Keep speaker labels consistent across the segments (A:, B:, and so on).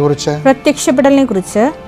A: കുറിച്ച്
B: പ്രത്യക്ഷപ്പെടലിനെ കുറിച്ച്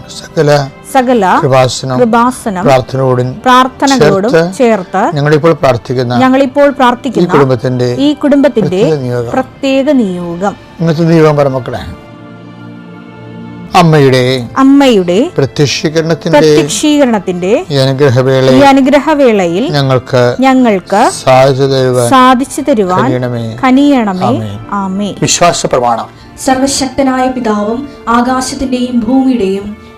A: സകല
B: സകല
A: കൃപാസനം പ്രാർത്ഥനയോടും
B: പ്രാർത്ഥനകളോടും ചേർത്ത്
A: ഞങ്ങളിപ്പോൾ പ്രാർത്ഥിക്കുന്ന
B: ഞങ്ങളിപ്പോൾ
A: ഈ
B: പ്രാർത്ഥിക്കുന്ന
A: കുടുംബത്തിന്റെ
B: ഈ കുടുംബത്തിന്റെ
A: പ്രത്യേക നിയോഗം. ഇന്നത്തെ നിയോഗം പറമക്കളെ അമ്മയുടെ
B: അമ്മയുടെ
A: പ്രത്യക്ഷീകരണത്തിന്റെ
B: പ്രത്യക്ഷീകരണത്തിന്റെ
A: ഈ അനുഗ്രഹവേള
B: ഈ അനുഗ്രഹവേളയിൽ
A: ഞങ്ങൾക്ക്
B: ഞങ്ങൾക്ക്
A: സാധിച്ചു തരുവാൻ
B: സാധിച്ചു തരുവാൻ കനിയണമേ. ആമേ
A: വിശ്വാസ പ്രമാണം
C: സർവശക്തനായ പിതാവും ആകാശത്തിന്റെയും ഭൂമിയുടെയും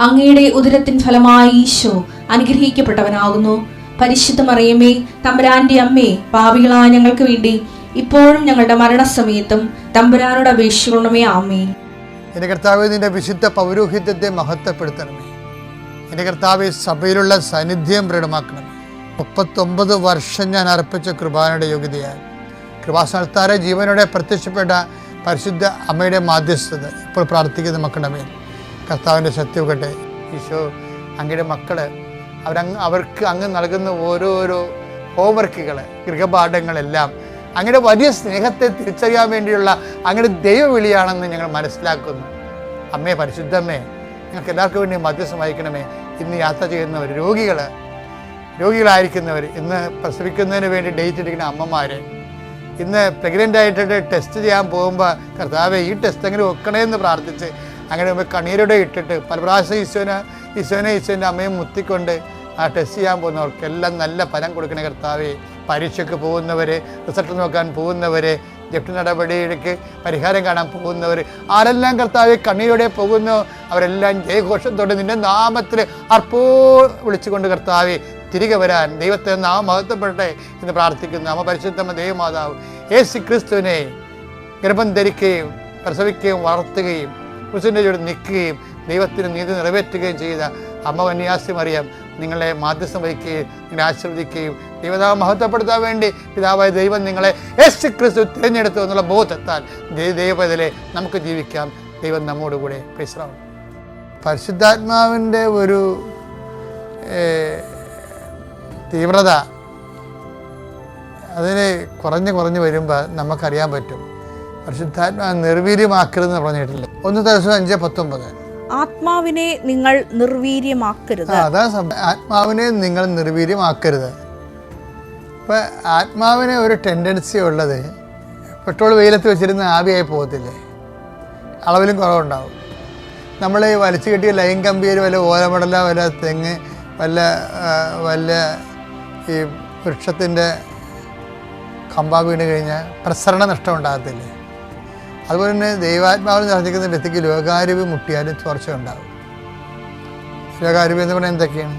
C: അങ്ങയുടെ ഉദരത്തിൻ ഫലമായി ഈശോ അനുഗ്രഹിക്കപ്പെട്ടവനാകുന്നു. പരിശുദ്ധ മറിയമേ തമ്പുരാന്റെ അമ്മേ പാപികളായ ഞങ്ങൾക്ക് വേണ്ടി ഇപ്പോഴും ഞങ്ങളുടെ മരണസമയത്തും തമ്പുരാനോട് അപേക്ഷിക്കണമേ ആമേ
A: എന്റെ കർത്താവ് നിന്റെ വിശുദ്ധ പൗരോഹിത്യത്തെ മഹത്വപ്പെടുത്തണമേ. എന്റെ കർത്താവ് സഭയിലുള്ള സാന്നിധ്യം പ്രകടമാക്കണമേ മുപ്പത്തൊമ്പത് വർഷം ഞാൻ അർപ്പിച്ച കൃപാനയുടെ യോഗ്യതയാൽ കൃപാസ്ഥാനത്താരെ ജീവനോടെ പ്രത്യക്ഷപ്പെട്ട പരിശുദ്ധ അമ്മയുടെ മാധ്യസ്ഥത ഇപ്പോൾ പ്രാർത്ഥിക്കുന്ന മക്കളുടെ കർത്താവിന്റെ ശക്തിയൊക്കെ ഈശോ അങ്ങയുടെ മക്കൾ അവരങ്ങ് അവർക്ക് അങ്ങ് നൽകുന്ന ഓരോരോ ഹോംവർക്കുകൾ ഗൃഹപാഠങ്ങളെല്ലാം അങ്ങയുടെ വലിയ സ്നേഹത്തെ തിരിച്ചറിയാൻ വേണ്ടിയുള്ള അങ്ങയുടെ ദൈവവിളിയാണെന്ന് ഞങ്ങൾ മനസ്സിലാക്കുന്നു. അമ്മേ പരിശുദ്ധമ്മേ ഞങ്ങൾക്ക് എല്ലാവർക്കും വേണ്ടി മധ്യസ്ഥം വഹിക്കണമേ. ഇന്ന് യാത്ര ചെയ്യുന്നവർ രോഗികൾ രോഗികളായിരിക്കുന്നവർ ഇന്ന് പ്രസവിക്കുന്നതിന് വേണ്ടി ഡേറ്റ് എടുക്കുന്ന അമ്മമാർ ഇന്ന് പ്രഗ്നന്റ് ആയിട്ട് ടെസ്റ്റ് ചെയ്യാൻ പോകുമ്പോൾ കർത്താവെ ഈ ടെസ്റ്റ് എങ്ങനെ വെക്കണേ എന്ന് പ്രാർത്ഥിച്ച് അങ്ങനെ കണ്ണീരോടെ ഇട്ടിട്ട് പല പ്രാവശ്യം ഈശോനെ ഈശോനെ ഈശോന്റെ അമ്മയും മുത്തിക്കൊണ്ട് ആ ടെസ്റ്റ് ചെയ്യാൻ പോകുന്നവർക്കെല്ലാം നല്ല ഫലം കൊടുക്കണേ കർത്താവെ. പരീക്ഷയ്ക്ക് പോകുന്നവർ റിസൾട്ട് നോക്കാൻ പോകുന്നവർ ജപ്തി നടപടിയിലേക്ക് പരിഹാരം കാണാൻ പോകുന്നവർ ആരെല്ലാം കർത്താവ് കണ്ണീരോടെ പോകുന്നു അവരെല്ലാം ജയഘോഷത്തോടെ നിന്റെ നാമത്തിൽ അർപ്പോ വിളിച്ചുകൊണ്ട് കർത്താവ് തിരികെ വരാൻ ദൈവത്തെ നാം മഹത്വപ്പെടട്ടെ എന്ന് പ്രാർത്ഥിക്കുന്നു. അമ്മ പരിശുദ്ധമ്മ ദൈവമാതാവ് യേശു ക്രിസ്തുവിനെ ഗർഭം ധരിക്കുകയും പ്രസവിക്കുകയും വളർത്തുകയും ക്രിസ്തുവിന്റെ ചൂട് നിൽക്കുകയും ദൈവത്തിന് നീതി നിറവേറ്റുകയും ചെയ്ത അമ്മ വന്യാസി മറിയം നിങ്ങളെ മാധ്യസ്ഥം വഹിക്കുകയും നിങ്ങളെ ആശീർവദിക്കുകയും ദൈവതാവ് മഹത്വപ്പെടുത്താൻ വേണ്ടി പിതാവായ ദൈവം നിങ്ങളെ യേശു ക്രിസ്തു തിരഞ്ഞെടുത്തു എന്നുള്ള ബോധത്താൽ ദൈവത്തിലെ നമുക്ക് ജീവിക്കാം. ദൈവം നമ്മോടുകൂടെ പരിശ്രമം പരിശുദ്ധാത്മാവിന്റെ ഒരു തീവ്രത അതിന് കുറഞ്ഞ് കുറഞ്ഞ് വരുമ്പോൾ നമുക്കറിയാൻ പറ്റും. പരിശുദ്ധാത്മാ നിർവീര്യമാക്കരുതെന്ന് പറഞ്ഞിട്ടില്ല? ഒന്ന് ദിവസം അഞ്ച് പത്തൊമ്പത്.
B: ആത്മാവിനെ നിങ്ങൾ നിർവീര്യമാക്കരുത്.
A: അതാ ആത്മാവിനെ നിങ്ങൾ നിർവീര്യമാക്കരുത്. ഇപ്പം ആത്മാവിന് ഒരു ടെൻഡൻസി ഉള്ളത് പെട്രോൾ വെയിലത്ത് വെച്ചിരുന്ന ആവിയായി പോകത്തില്ലേ? അളവിലും കുറവുണ്ടാവും. നമ്മൾ ഈ വലിച്ചു കെട്ടിയ ലൈൻ കമ്പിയിൽ വല്ല ഓലമടല വല്ല തെങ്ങ് വല്ല വല്ല ഈ വൃക്ഷത്തിന്റെ കമ്പ വീണ് കഴിഞ്ഞാൽ പ്രസരണ നഷ്ടം ഉണ്ടാകത്തില്ലേ? അതുപോലെ തന്നെ ദൈവാത്മാവിൽ നിറഞ്ഞിരിക്കുന്ന വ്യക്തിക്ക് ലോകാരുവ് മുട്ടിയാലും ചോർച്ച ഉണ്ടാകും ലോകാരുവ് എന്ന് പറഞ്ഞാൽ എന്തൊക്കെയാണ്?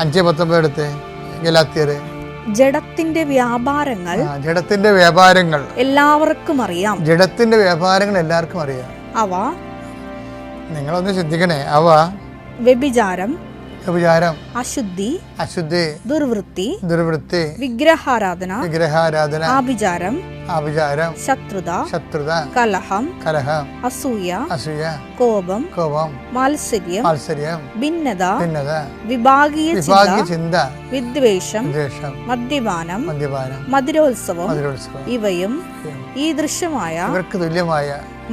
A: അഞ്ച് പത്തൊമ്പത് എടുത്ത് ഗലാത്തിയർ
B: ജഡത്തിന്റെ വ്യാപാരങ്ങൾ
A: ജഡത്തിന്റെ വ്യാപാരങ്ങൾ.
B: എല്ലാവർക്കും അറിയാം.
A: ജഡത്തിന്റെ വ്യാപാരങ്ങൾ എല്ലാവർക്കും അറിയാം.
B: അവ
A: നിങ്ങളൊന്ന് ശ്രദ്ധിക്കണേ അവ
B: വ്യഭിചാരം
A: വിചാരം
B: അശുദ്ധി
A: അശുദ്ധി
B: ദുർവൃത്തി
A: ദുർവൃത്തി
B: വിഗ്രഹാരാധന
A: വിഗ്രഹാരാധന
B: ആഭിചാരം
A: ആഭിചാരം
B: ശത്രുത
A: ശത്രുത
B: കലഹം
A: കലഹം
B: അസൂയ
A: അസൂയ
B: കോപം
A: കോപം
B: മാത്സര്യം
A: മാത്സര്യം
B: ഭിന്നത
A: ഭിന്നത
B: വിഭാഗീയ ചിന്ത
A: വിഭാഗ്യ ചിന്ത
B: വിദ്വേഷം
A: വിദ്വേഷം
B: മദ്യപാനം
A: മദ്യപാനം
B: മധുരോത്സവം
A: മധുരോത്സവം
B: ഇവയും ഈ ദൃശ്യമായ
A: ഇവർക്ക് തുല്യമായ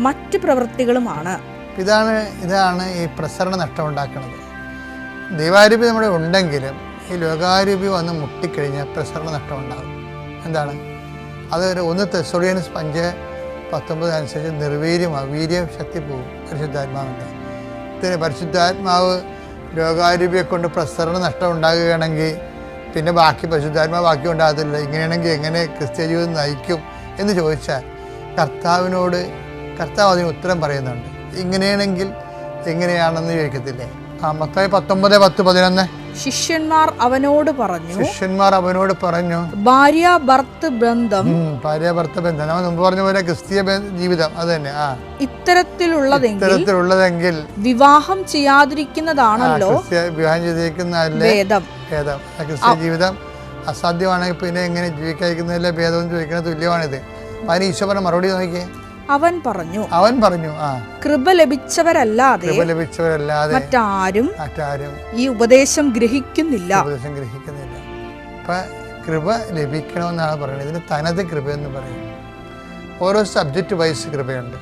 B: മറ്റു പ്രവൃത്തികളുമാണ്.
A: ഇതാണ് ഇതാണ് ഈ പ്രസരണ നഷ്ടം ഉണ്ടാക്കുന്നത്. ദൈവാരൂപി നമ്മുടെ ഉണ്ടെങ്കിലും ഈ ലോകാരൂപി വന്ന് മുട്ടിക്കഴിഞ്ഞാൽ പ്രസരണ നഷ്ടം ഉണ്ടാകും എന്താണ്? അത് ഒരു ഒന്ന് തെസോളിയൻസ് പഞ്ച് പത്തൊമ്പത് അനുസരിച്ച് നിർവീര്യമാകും വീര്യ ശക്തി പോകും പരിശുദ്ധാത്മാവിന്റെ. ഇതിന് പരിശുദ്ധാത്മാവ് ലോകാരൂപിയെ കൊണ്ട് പ്രസരണ നഷ്ടം ഉണ്ടാകുകയാണെങ്കിൽ പിന്നെ ബാക്കി പരിശുദ്ധാത്മാവ് ബാക്കി ഉണ്ടാകത്തില്ല ഇങ്ങനെയാണെങ്കിൽ എങ്ങനെ ക്രിസ്ത്യ ജീവിതം നയിക്കും എന്ന് ചോദിച്ചാൽ കർത്താവിനോട് കർത്താവ് അതിന് ഉത്തരം പറയുന്നുണ്ട്. ഇങ്ങനെയാണെങ്കിൽ എങ്ങനെയാണെന്ന് ചോദിക്കത്തില്ലേ? പത്തൊമ്പത് പത്ത് പതിനൊന്ന്.
B: ശിഷ്യന്മാർ അവനോട് പറഞ്ഞു
A: ശിഷ്യന്മാർ അവനോട് പറഞ്ഞു
B: ഭാര്യ ഭർത്ത് ബന്ധം
A: ഭാര്യ ഭർത്ത ബന്ധം. നമ്മൾ മുമ്പ് പറഞ്ഞ പോലെ ക്രിസ്തീയ ജീവിതം അത് തന്നെ ആ.
B: ഇത്തരത്തിലുള്ളതെങ്കിൽ
A: ഇത്തരത്തിലുള്ളതെങ്കിൽ
B: വിവാഹം ചെയ്യാതിരിക്കുന്നതാണല്ലോ
A: വിവാഹം ചെയ്തിരിക്കുന്നതല്ലേ?
B: ഭേദം.
A: ഭേദം. ക്രിസ്ത്യ ജീവിതം അസാധ്യമാണെങ്കിൽ പിന്നെ എങ്ങനെ ജീവിക്കാതിരിക്കുന്നതിലെ ഭേദം ചോദിക്കുന്ന തുല്യമാണിത്. അതിന് ഈശോ പറഞ്ഞ മറുപടി നോക്കിയേ
B: അവൻ പറഞ്ഞു
A: അവൻ പറഞ്ഞു ആ.
B: കൃപ ലഭിച്ചവരല്ലാതെ
A: കൃപ ലഭിച്ചവരല്ലാതെ
B: മറ്റാരും
A: മറ്റാരും
B: ഈ ഉപദേശം ഗ്രഹിക്കുന്നില്ല.
A: ഉപദേശം ഗ്രഹിക്കുന്നില്ല. അപ്പം കൃപ ലഭിക്കണമെന്നാണ് പറയുന്നത്. ഇതിന് തനത് കൃപ എന്ന് പറയും. ഓരോ സബ്ജക്റ്റ് വൈസ് കൃപയുണ്ട്.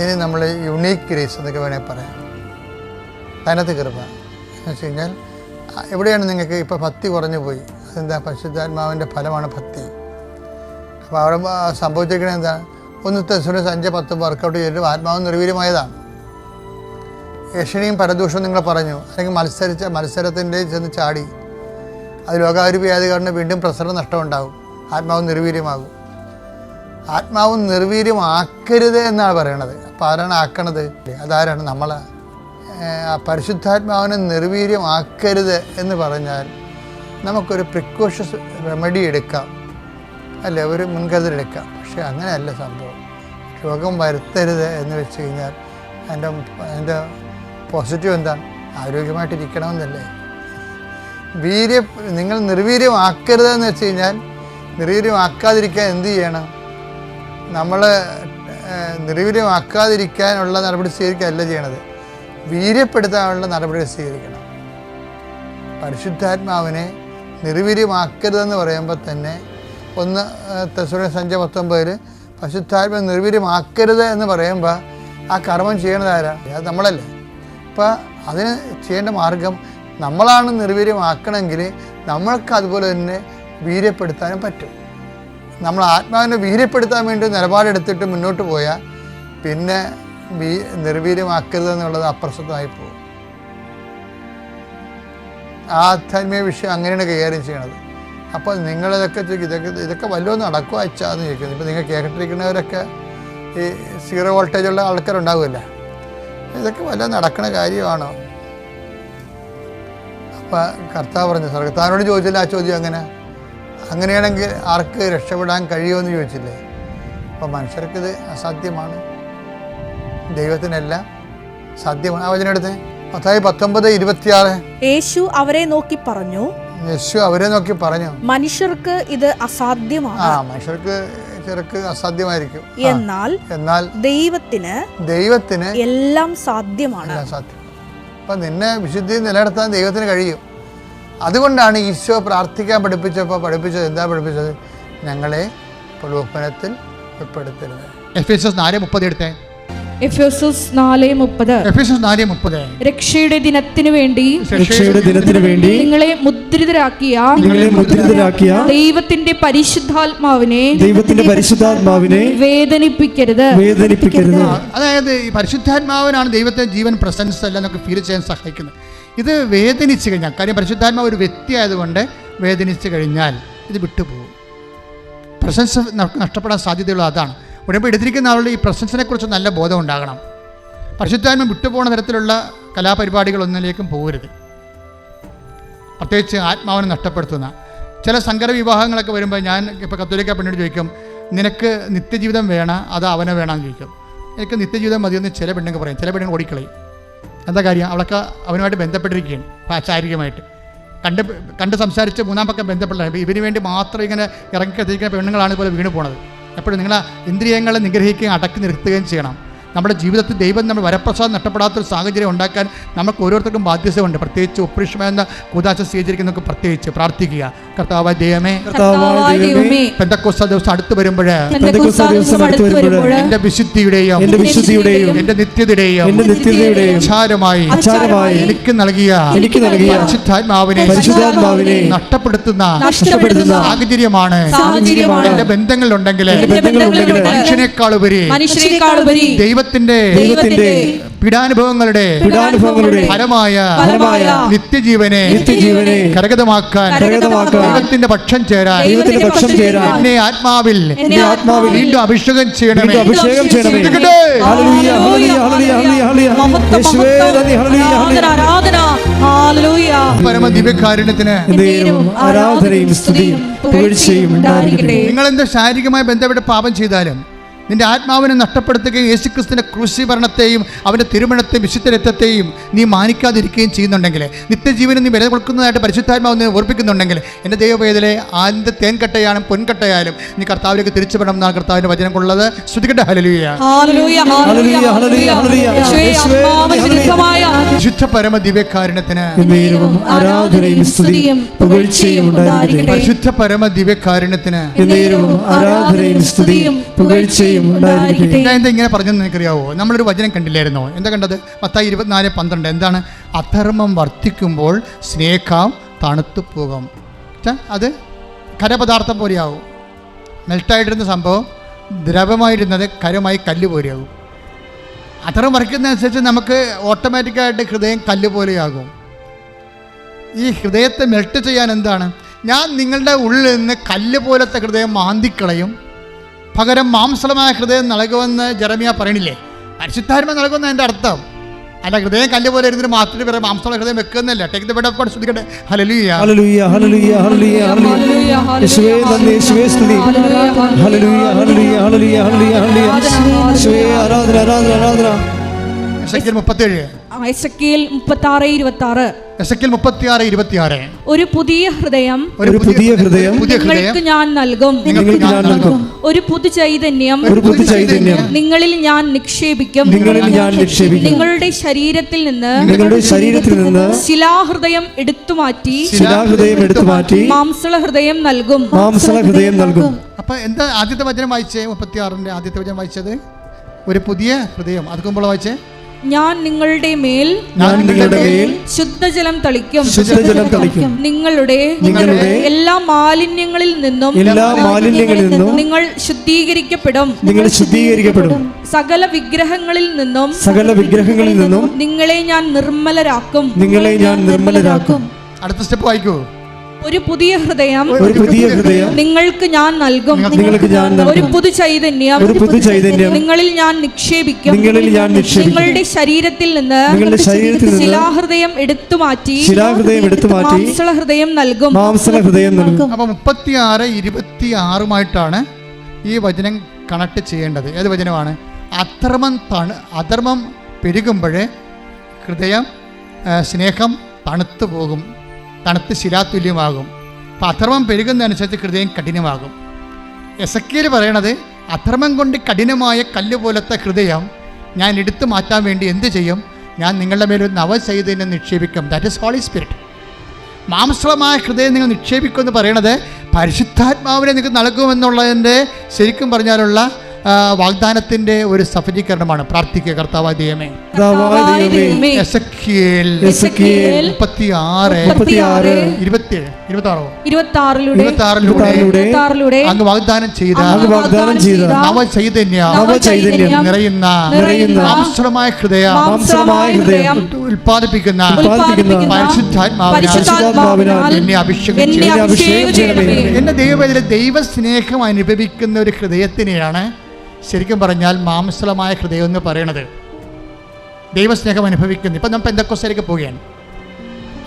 A: ഇതിന് നമ്മൾ യുണീക്ക് ഗ്രേസ് എന്നൊക്കെ വേണേൽ പറയാം. തനത് കൃപ എന്ന് വെച്ച് കഴിഞ്ഞാൽ എവിടെയാണ് നിങ്ങൾക്ക് ഇപ്പോൾ ഭക്തി കുറഞ്ഞു പോയി? അതെന്താ? പരിശുദ്ധാത്മാവിന്റെ ഫലമാണ് ഭക്തി. അപ്പോൾ അവിടെ സംഭവിച്ചിരിക്കുന്നത് എന്താ? ഒന്ന് തെസുരസ് അഞ്ച് പത്ത് വർക്കൗട്ട് ചെയ്തിട്ട് ആത്മാവ് നിർവീര്യമായതാണ്. യക്ഷണിയും പരദൂഷവും നിങ്ങൾ പറഞ്ഞു. അല്ലെങ്കിൽ മത്സരിച്ച മത്സരത്തിന്റെ ചെന്ന് ചാടി അത് ലോകാരൂപിയായത് കാരണം വീണ്ടും പ്രസരം നഷ്ടമുണ്ടാകും. ആത്മാവ് നിർവീര്യമാകും. ആത്മാവ് നിർവീര്യമാക്കരുത് എന്നാണ് പറയണത്. അപ്പോൾ ആരാണ് ആക്കണത്? അതാരാണ് നമ്മൾ പരിശുദ്ധാത്മാവിനെ നിർവീര്യമാക്കരുത് എന്ന് പറഞ്ഞാൽ നമുക്കൊരു പ്രിക്കോഷ്യസ് റെമഡി എടുക്കാം. അല്ലേ? ഒരു മുൻകരുതലെടുക്കാം. പക്ഷെ അങ്ങനെയല്ല സംഭവം. രോഗം വരുത്തരുത് എന്ന് വെച്ച് കഴിഞ്ഞാൽ അതിന്റെ അതിന്റെ പോസിറ്റീവ് എന്താണ്? ആരോഗ്യമായിട്ടിരിക്കണമെന്നല്ലേ? വീര്യം നിങ്ങൾ നിർവീര്യമാക്കരുത് എന്ന് വെച്ച് കഴിഞ്ഞാൽ നിർവീര്യമാക്കാതിരിക്കാൻ എന്ത് ചെയ്യണം? നമ്മൾ നിർവീര്യമാക്കാതിരിക്കാനുള്ള നടപടി സ്വീകരിക്കുകയല്ല ചെയ്യണത്. വീര്യപ്പെടുത്താനുള്ള നടപടി സ്വീകരിക്കണം. പരിശുദ്ധാത്മാവിനെ നിർവീര്യമാക്കരുതെന്ന് പറയുമ്പോൾ തന്നെ ഒന്ന് തെസുര സഞ്ചയ പത്തൊമ്പതിൽ പരിശുദ്ധാത്മ നിർവീര്യമാക്കരുത് എന്ന് പറയുമ്പോൾ ആ കർമ്മം ചെയ്യണത് ആരാ? അത് നമ്മളല്ലേ. അപ്പോൾ അതിന് ചെയ്യേണ്ട മാർഗം നമ്മളാണ് നിർവീര്യമാക്കണമെങ്കിൽ നമ്മൾക്ക് അതുപോലെ തന്നെ വീര്യപ്പെടുത്താനും പറ്റും. നമ്മൾ ആത്മാവിനെ വീര്യപ്പെടുത്താൻ വേണ്ടി നിലപാടെടുത്തിട്ട് മുന്നോട്ട് പോയാൽ പിന്നെ വീ നിർവീര്യമാക്കരുത് എന്നുള്ളത് അപ്രസക്തമായി പോകും. ആധ്യാത്മിക വിഷയം അങ്ങനെയാണ് കൈകാര്യം ചെയ്യണത്. അപ്പോൾ നിങ്ങളിതൊക്കെ ചോദിക്കും ഇതൊക്കെ ഇതൊക്കെ വല്ലതും നടക്കുക അച്ഛാ ചോദിക്കുന്നു. ഇപ്പോൾ നിങ്ങൾ കേട്ടിരിക്കുന്നവരൊക്കെ ഈ സീറോ വോൾട്ടേജുള്ള ഉള്ള ഉണ്ടാവില്ല ഇതൊക്കെ വല്ല നടക്കുന്ന കാര്യമാണോ? അപ്പോൾ കർത്താവ് പറഞ്ഞു സർക്കാരിനോട് ചോദിച്ചില്ല ആ ചോദ്യം അങ്ങനെ. അങ്ങനെയാണെങ്കിൽ ആർക്ക് രക്ഷപ്പെടാൻ കഴിയുമെന്ന് ചോദിച്ചില്ലേ? അപ്പോൾ മനുഷ്യർക്കിത് അസാധ്യമാണ്. ദൈവത്തിനെല്ലാം സാധ്യമാണ്. ആ വചനെടുത്ത് പത്തായി പത്തൊമ്പത് ഇരുപത്തിയാറ്.
B: യേശു അവരെ നോക്കി പറഞ്ഞു
A: യേശു അവരെ നോക്കി പറഞ്ഞു.
B: മനുഷ്യർക്ക് ഇത് അസാധ്യമാണ്.
A: ആ മനുഷ്യർക്ക് ചെറുക്ക് അസാധ്യമായിരിക്കും.
B: എന്നാൽ
A: എന്നാൽ
B: ദൈവത്തിന്
A: ദൈവത്തിന്
B: എല്ലാം സാധ്യമാണ്.
A: എല്ലാം സാധ്യം. അപ്പം നിന്നെ വിശുദ്ധി നിലനിർത്താൻ ദൈവത്തിന് കഴിയും. അതുകൊണ്ടാണ് ഈശോ പ്രാർത്ഥിക്കാൻ പഠിപ്പിച്ചപ്പോൾ പഠിപ്പിച്ചത് എന്താ പഠിപ്പിച്ചത്? ഞങ്ങളെ പ്രലോഭനത്തിൽ ഉൾപ്പെടുത്തരുത്.
D: എഫ് എസ് നാല് മുപ്പത് എടുത്തേ.
E: രക്ഷയുടെ ദിനത്തിനു വേണ്ടി
F: രക്ഷയുടെ ദിനത്തിനു വേണ്ടി
E: നിങ്ങളെ മുദ്രിതരാക്കിയ
F: നിങ്ങളെ മുദ്രിതരാക്കിയ
E: ദൈവത്തിന്റെ പരിശുദ്ധാത്മാവിനെ
F: ദൈവത്തിന്റെ പരിശുദ്ധാത്മാവിനെ
E: വേദനിപ്പിക്കരുത്.
F: വേദനിപ്പിക്കരുത്.
D: അതായത് ഈ പരിശുദ്ധാത്മാവിനാണ് ദൈവത്തെ ജീവൻ പ്രസൻസ് എല്ലാം നമുക്ക് ഫീൽ ചെയ്യാൻ സഹായിക്കുന്നത്. ഇത് വേദനിച്ചു കഴിഞ്ഞാൽ കാര്യം പരിശുദ്ധാത്മാവ് ഒരു വ്യക്തി ആയതുകൊണ്ട് വേദനിച്ചു കഴിഞ്ഞാൽ ഇത് വിട്ടുപോകും. പ്രസൻസ് നഷ്ടപ്പെടാൻ സാധ്യതയുള്ള അതാണ്. ഉടമ്പടി എടുത്തിരിക്കുന്ന ആളുടെ ഈ പ്രസൻസിനെ കുറിച്ച് നല്ല ബോധം ഉണ്ടാകണം. പരിശുദ്ധാത്മ വിട്ടുപോകുന്ന തരത്തിലുള്ള കലാപരിപാടികളൊന്നിലേക്കും പോകരുത്. പ്രത്യേകിച്ച് ആത്മാവിനെ നഷ്ടപ്പെടുത്തുന്ന. ചില സങ്കര വിവാഹങ്ങളൊക്കെ വരുമ്പോൾ ഞാൻ ഇപ്പോൾ കത്തോലിക്ക പെണ്ണോട് ചോദിക്കും നിനക്ക് നിത്യജീവിതം വേണം? അത് അവനെ വേണമെന്ന് ചോദിക്കും. എനിക്ക് നിത്യജീവിതം മതിയെന്ന് ചില പെണ്ണുങ്ങൾ പറയും. ചില പെണ്ണുങ്ങൾ ഓടിക്കളയും. എന്താ കാര്യം? അവളൊക്കെ അവനുമായിട്ട് ബന്ധപ്പെട്ടിരിക്കുകയാണ് ശാരീരികമായിട്ട് കണ്ട് കണ്ട് സംസാരിച്ച് മൂന്നാം പക്കം ബന്ധപ്പെട്ട ഇവന് വേണ്ടി മാത്രം ഇങ്ങനെ ഇറങ്ങി ഇറങ്ങിക്കത്തിരിക്കുന്ന പെണ്ണുങ്ങളാണ് ഇപ്പോൾ വീണ് പോണത് എപ്പോഴും നിങ്ങൾ ഇന്ദ്രിയങ്ങളെ നിഗ്രഹിക്കുകയും അടക്കി നിർത്തുകയും ചെയ്യണം. നമ്മുടെ ജീവിതത്തിൽ ദൈവം നമ്മൾ വരപ്രസാദം നഷ്ടപ്പെടാത്തൊരു സാഹചര്യം ഉണ്ടാക്കാൻ നമുക്ക് ഓരോരുത്തർക്കും ബാധ്യതയുണ്ട്. പ്രത്യേകിച്ച് ഒപ്രീഷമ എന്ന കൂതാശ സ്വീകരിക്കുന്നവർക്ക് പ്രത്യേകിച്ച് പ്രാർത്ഥിക്കുക. കർത്താവ് ദൈവമേ പെന്തക്കോസ്ത ദിവസം അടുത്ത് വരുമ്പോൾ
F: പെന്തക്കോസ്ത ദിവസം അടുത്ത് വരുമ്പോൾ
D: എന്റെ വിശുദ്ധിയുടെയും
F: എന്റെ വിശുദ്ധിയുടെയും എന്റെ നിത്യതയുടെയും
D: വിചാരമായി
F: ആചാരമായി
D: എനിക്ക് നൽകിയ
F: എനിക്ക് നൽകിയ
D: പരിശുദ്ധാത്മാവിനെ
F: പരിശുദ്ധാത്മാവിനെ
D: നഷ്ടപ്പെടുത്തുന്ന
F: നഷ്ടപ്പെടുത്തുന്ന
D: സാഹചര്യമാണ്. എന്റെ
F: ബന്ധങ്ങളുണ്ടെങ്കിൽ
D: മനുഷ്യനേക്കാൾ ഉപരി
E: മനുഷ്യരെക്കാളുപരി
D: ദൈവത്തിന്റെ
F: ദൈവത്തിന്റെ
D: പീഡാനുഭവങ്ങളുടെ
F: പീഡാനുഭവങ്ങളുടെ
D: ഫലമായ
F: ഫലമായ
D: നിത്യജീവനെ
F: നിത്യജീവനെ
D: കരഗതമാക്കാൻ
F: കരഗതമാക്കാൻ
D: ദൈവത്തിന്റെ പക്ഷം ചേരാൻ
F: ദൈവത്തിന്റെ പക്ഷം ചേരാൻ
D: എന്നെ ആത്മാവിൽ
F: എന്നെ ആത്മാവിൽ
D: വീണ്ടും അഭിഷേകം ചെയ്യണമേ.
F: അഭിഷേകം ചെയ്യണമേ. ഹല്ലേലൂയ ഹല്ലേലൂയ ഹല്ലേലൂയ ഹല്ലേലൂയ യേശുവേ നന്ദി ഹല്ലേലൂയ ആരാധന ഹല്ലേലൂയ.
D: പരമ ദിവ്യകാരുണ്യത്തിന്
F: ദൈവം ആരാധനയും സ്തുതിയും പുകഴ്ചയും ഉണ്ടായിരിക്കട്ടെ.
D: നിങ്ങൾ എന്ത് ശാരീരികമായി ബന്ധപ്പെട്ട് പാപം ചെയ്താലും നിന്റെ ആത്മാവിനെ നഷ്ടപ്പെടുത്തുകയും യേശുക്രിസ്തുവിന്റെ ക്രൂശീകരണത്തെയും അവന്റെ തിരുമണത്തെയും വിശുദ്ധരത്വത്തെയും നീ മാനിക്കാതിരിക്കുകയും ചെയ്യുന്നുണ്ടെങ്കിൽ നിത്യജീവനം നീ വില കൊടുക്കുന്നതായിട്ട് പരിശുദ്ധാത്മാവ് നീ ഓർപ്പിക്കുന്നുണ്ടെങ്കിൽ എന്റെ ദൈവവേദലെ ആദ്യത്തെ തേൻകട്ടയാലും പൊൻകട്ടയാലും നീ കർത്താവിലേക്ക് തിരിച്ചു വിടണം എന്നാണ് കർത്താവിന്റെ വചനം കൊള്ളത് ശ്രുതികട്ട ഹലലൂയ പരമ ദിവ്യകാരുണ്യത്തിന്
F: ആരാധനയും സ്തുതിയും പുകഴ്ചയും ഉണ്ടായിരിക്കട്ടെ.
D: പരിശുദ്ധ പരമ ദിവ്യകാരുണ്യത്തിന്
F: ആരാധനയും സ്തുതിയും പുകഴ്ചയും ഉണ്ടായിരിക്കട്ടെ
D: ഞാൻ എന്താ ഇങ്ങനെ പറഞ്ഞെന്ന് നിനക്കറിയാവോ? നമ്മളൊരു വചനം കണ്ടില്ലായിരുന്നോ? എന്താ കണ്ടത്? പത്തായി ഇരുപത്തിനാല് പന്ത്രണ്ട്. എന്താണ്? അധർമ്മം വർദ്ധിക്കുമ്പോൾ സ്നേഹം തണുത്തു പോകും. അത് ഖരപദാർത്ഥം പോലെയാവും. മെൽട്ടായിട്ടിരുന്ന സംഭവം ദ്രവമായിരുന്നത് കരമായി കല്ല് പോലെയാകും അധർമ്മം വർക്കുന്നതനുസരിച്ച് നമുക്ക് ഓട്ടോമാറ്റിക്കായിട്ട് ഹൃദയം കല്ല് പോലെയാകും. ഈ ഹൃദയത്തെ മെൽട്ട് ചെയ്യാൻ എന്താണ്? ഞാൻ നിങ്ങളുടെ ഉള്ളിൽ നിന്ന് കല്ല് പോലത്തെ ഹൃദയം മാന്തിക്കളയും. പകരം മാംസലമായ ഹൃദയം നൽകുമെന്ന് ജെറമിയ പറയണില്ലേ? പരിശുദ്ധാത്മ നൽകുന്ന എന്റെ അർത്ഥം. അല്ല ഹൃദയം കല്ല് പോലെ ഇരുന്നിട്ട് മാത്രമേ പറയാം മാംസമായ ഹൃദയം വെക്കുന്നില്ല. Take off ശ്രദ്ധിക്കട്ടെ. ഹല്ലേലൂയ
F: യേശുവേ യേശുവേ സ്തുതി. യേശുവേ ആരാധന ആരാധന ആരാധന.
D: 37
E: ഒരു പുതിയ ഹൃദയം
F: ഒരു പുതിയ ഹൃദയം.
D: പുതിയ ഹൃദയം.
E: നിങ്ങൾക്ക് ഞാൻ നൽകും.
F: നിങ്ങൾക്ക് ഞാൻ നൽകും.
E: ഒരു പുതു ചൈതന്യം.
F: ഒരു പുതു ചൈതന്യം.
E: നിങ്ങളിൽ ഞാൻ നിക്ഷേപിക്കും.
F: നിങ്ങളിൽ ഞാൻ നിക്ഷേപിക്കും.
E: നിങ്ങളുടെ ശരീരത്തിൽ നിന്ന്
F: നിങ്ങളുടെ ശരീരത്തിൽ നിന്ന്
E: ശിലാഹൃദയം എടുത്തു മാറ്റി
F: ശിലാഹൃദയം എടുത്തു മാറ്റി
E: മാംസള ഹൃദയം നൽകും.
F: മാംസള ഹൃദയം നൽകും.
D: അപ്പൊ എന്താ ആദ്യത്തെ വചനം വായിച്ചേ? മുപ്പത്തിയാറിന്റെ ആദ്യത്തെ വചനം വായിച്ചത്? ഒരു പുതിയ ഹൃദയം. അതുക്കുമ്പോൾ വായിച്ചേ?
E: ഞാൻ നിങ്ങളുടെ മേൽ
F: ഞാൻ നിങ്ങളുടെ മേൽ
E: ശുദ്ധജലം തളിക്കും.
F: ശുദ്ധജലം തളിക്കും.
E: നിങ്ങളുടെ
F: നിങ്ങളുടെ
E: എല്ലാ മാലിന്യങ്ങളിൽ നിന്നും
F: എല്ലാ മാലിന്യങ്ങളിൽ നിന്നും
E: നിങ്ങൾ ശുദ്ധീകരിക്കപ്പെടും.
F: നിങ്ങൾ ശുദ്ധീകരിക്കപ്പെടും.
E: സകല വിഗ്രഹങ്ങളിൽ നിന്നും
F: സകല വിഗ്രഹങ്ങളിൽ നിന്നും
E: നിങ്ങളെ ഞാൻ നിർമ്മലരാക്കും.
F: നിങ്ങളെ ഞാൻ നിർമ്മലരാക്കും.
D: അടുത്ത സ്റ്റെപ്പ് വായിക്കൂ.
E: ഒരു പുതിയ ഹൃദയം
F: ഒരു പുതിയ ഹൃദയം
E: നിങ്ങൾക്ക് ഞാൻ നൽകും.
F: നിങ്ങൾക്ക് ഞാൻ
E: ഒരു പുതു ചൈതന്യം.
F: ഒരു പുതു ചൈതന്യം.
E: നിങ്ങളിൽ ഞാൻ നിക്ഷേപിക്കും.
F: നിങ്ങളിൽ ഞാൻ നിക്ഷേപിക്കും.
E: നിങ്ങളുടെ ശരീരത്തിൽ നിന്ന്
F: നിങ്ങളുടെ ശരീരത്തിൽ നിന്ന്
E: ശിലാഹൃദയം എടുത്തു മാറ്റി
F: ശിലാഹൃദയം എടുത്തു മാറ്റി
E: മാംസള ഹൃദയം നൽകും.
F: മാംസള ഹൃദയം നൽകും.
D: അപ്പോൾ മുപ്പത്തിയാറ് ഇരുപത്തി ആറുമായിട്ടാണ് ഈ വചനം കണക്ട് ചെയ്യേണ്ടത്. ഏത് വചനമാണ്? അധർമ്മം തണു അധർമ്മം പെരുകുമ്പോഴേ ഹൃദയം സ്നേഹം തണുത്തു പോകും. തണുത്ത് ശിലാതുല്യമാകും. അധർമ്മം പെരുകുന്നതനുസരിച്ച് ഹൃദയം കഠിനമാകും. എസക്കേൽ പറയണത് അധർമ്മം കൊണ്ട് കഠിനമായ കല്ല് പോലത്തെ ഹൃദയം ഞാൻ എടുത്തു മാറ്റാൻ വേണ്ടി എന്ത് ചെയ്യും? ഞാൻ നിങ്ങളുടെ മേലൊരു നവചൈതന്യം നിക്ഷേപിക്കും. ദാറ്റ് ഇസ് ഹോളി സ്പിരിറ്റ് മാംസളമായ ഹൃദയം നിങ്ങൾ നിക്ഷേപിക്കുമെന്ന് പറയണത് പരിശുദ്ധാത്മാവിനെ നിങ്ങൾക്ക് നൽകുമെന്നുള്ളതിന്റെ ശരിക്കും പറഞ്ഞാലുള്ള വാഗ്ദാനത്തിന്റെ ഒരു സഫലീകരണമാണ്. പ്രാർത്ഥിക്കുക കർത്താവാദിയമേ ദൈവമേ.
F: കർത്താവായ
D: അങ്ങ് വാഗ്ദാനം ചെയ്ത
F: അങ്ങ് വാഗ്ദാനം ചെയ്ത
D: നവചൈതന്യ നിറയുന്ന മാംസമായ ഹൃദയം ഉൽപ്പാദിപ്പിക്കുന്ന എന്നെ അഭിഷേകം
E: എന്നെ
D: ദൈവവേദന ദൈവസ്നേഹം അനുഭവിക്കുന്ന ഒരു ഹൃദയത്തിനെയാണ് ശരിക്കും പറഞ്ഞാൽ മാംസളമായ ഹൃദയം എന്ന് പറയണത് ദൈവസ്നേഹം അനുഭവിക്കുന്നു. ഇപ്പം നമ്മൾ പെന്തക്കോസയിലേക്ക് പോവുകയാണ്.